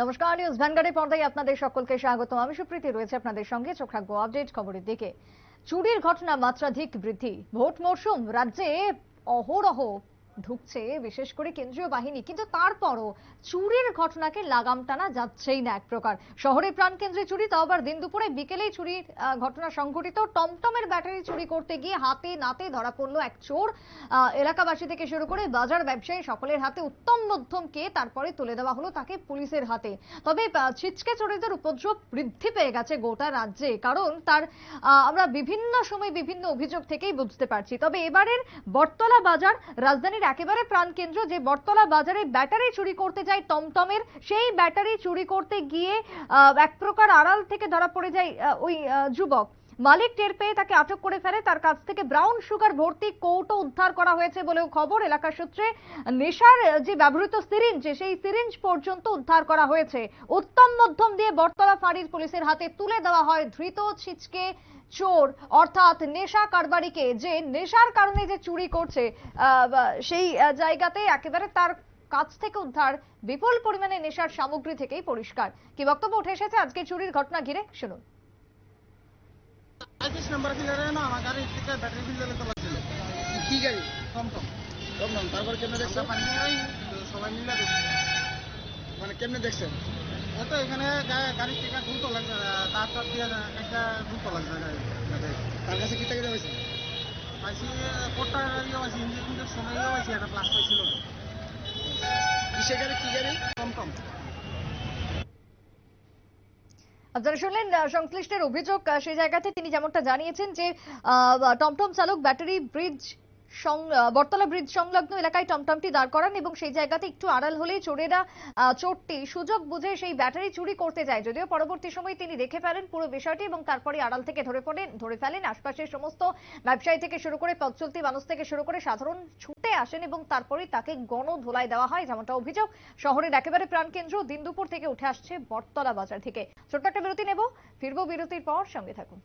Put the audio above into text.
নমস্কার, নিউজ ভ্যানগাড়ি পর্দায় আপনাদের সকলকে স্বাগত। আমি সুপ্রীতি, রয়েছে আপনাদের সঙ্গে। চোখ রাখব আপডেট খবরের দিকে। চুরির ঘটনা মাত্রাধিক বৃদ্ধি। ভোট মরশুম, রাজ্যে অহরহ ঢুকছে, বিশেষ করে কেন্দ্রীয় বাহিনী। কিন্তু তারপরও চুরির ঘটনাকে লাগাম টানা যাচ্ছেই না এক প্রকার। শহরে প্রাণকেন্দ্রে চুরি, তাও আবার দিন দুপুরে বিকেলেই চুরির ঘটনা সংঘটিত। টমটমের ব্যাটারি চুরি করতে গিয়ে হাতে নাতে ধরা পড়ল এক চোর। এলাকাবাসী থেকে শুরু করে বাজার ব্যবসায়ী সকলের হাতে উত্তম মধ্যমকে তারপরে তুলে দেওয়া হলো তাকে পুলিশের হাতে। তবে ছিচকে চোরেদের উপদ্রব বৃদ্ধি পেয়ে গেছে গোটা রাজ্যে। কারণ তার আমরা বিভিন্ন সময় বিভিন্ন অভিযোগ থেকেই বুঝতে পারছি। তবে এবারের বটতলা বাজার রাজধানীর একেবারে প্রাণকেন্দ্র যে বটতলা বাজারে ব্যাটারি চুরি করতে যায় টমটমের, সেই ব্যাটারি চুরি করতে গিয়ে এক প্রকার আড়াল থেকে ধরা পড়ে যায় ওই যুবক। মালিক টের পেয়ে তাকে আটক করে ফেলে। তার কাছ থেকে ব্রাউন সুগার ভর্তি কৌটো উদ্ধার করা হয়েছে বলেও খবর। এলাকা সূত্রে নেশার যে ব্যবহৃত সিরিঞ্জ, সেই সিরিঞ্জ পর্যন্ত উদ্ধার করা হয়েছে। উত্তম মধ্যম দিয়ে বটতলা ফাঁড়ির পুলিশের হাতে তুলে দেওয়া হয় ধৃত ছিচকে চোর। অর্থাৎ নেশা কারবারিকে যে নেশার কারণে যে চুরি করছে সেই জায়গাতে একেবারে তার কাছ থেকে উদ্ধার বিপুল পরিমাণে নেশার সামগ্রী থেকেই পরিষ্কার। কি বক্তব্য উঠে এসেছে আজকে চুরির ঘটনা ঘিরে? শুনুন। পঁয়ত্রিশ নম্বর ফিল্ডারে না? আমার গাড়ির থেকে ব্যাটারি ফিল্ডারে তোলা ছিল কি গাড়ি টমটম টমটম তারপর কেমনে দেখছেন? সবাই মিলে মানে কেমনে দেখছেন? ও তো এখানে গা- গাড়ির থেকে ঘুরতে লাগছে তার তার দিয়ে একটা ঘুরতে লাগছে গাড়ি গাড়ি। তার কাছে কি টাকা দেওয়া পাইছি কোটটা ইয়ে পাইছি ইঞ্জিন সময় পাইছি একটা প্লাস পাইছিল। কিসের গাড়ি কি গাড়ি? টমটম আপনারা শুনলেন সংশ্লিষ্টের অভিযোগ সেই জায়গাতে তিনি যেমনটা জানিয়েছেন যে টমটম চালক ব্যাটারি ব্রিজ বটতলা ব্রিজ সংলগ্ন এলাকায় টমটমটি দাঁড় করান এবং সেই জায়গাতে একটু আড়াল হলেই চোরেরা চোরটি সুযোগ বুঝে সেই ব্যাটারি চুরি করতে যায়। যদিও পরবর্তী সময় তিনি দেখে ফেলেন পুরো বিষয়টি এবং তারপরে আড়াল থেকে ধরে পড়েন, ধরে ফেলেন। আশপাশের সমস্ত ব্যবসায়ী থেকে শুরু করে পথ চলতি মানুষ থেকে শুরু করে সাধারণ ছুটে আসেন এবং তারপরে তাকে গণধোলাই দেওয়া হয়, যেমনটা অভিযোগ। শহরের একেবারে প্রাণকেন্দ্র দিন দুপুর থেকে উঠে আসছে বটতলা বাজার থেকে। ছোট্ট একটা বিরতি নেব। ফিরবো বিরতির পর সঙ্গে থাকুন।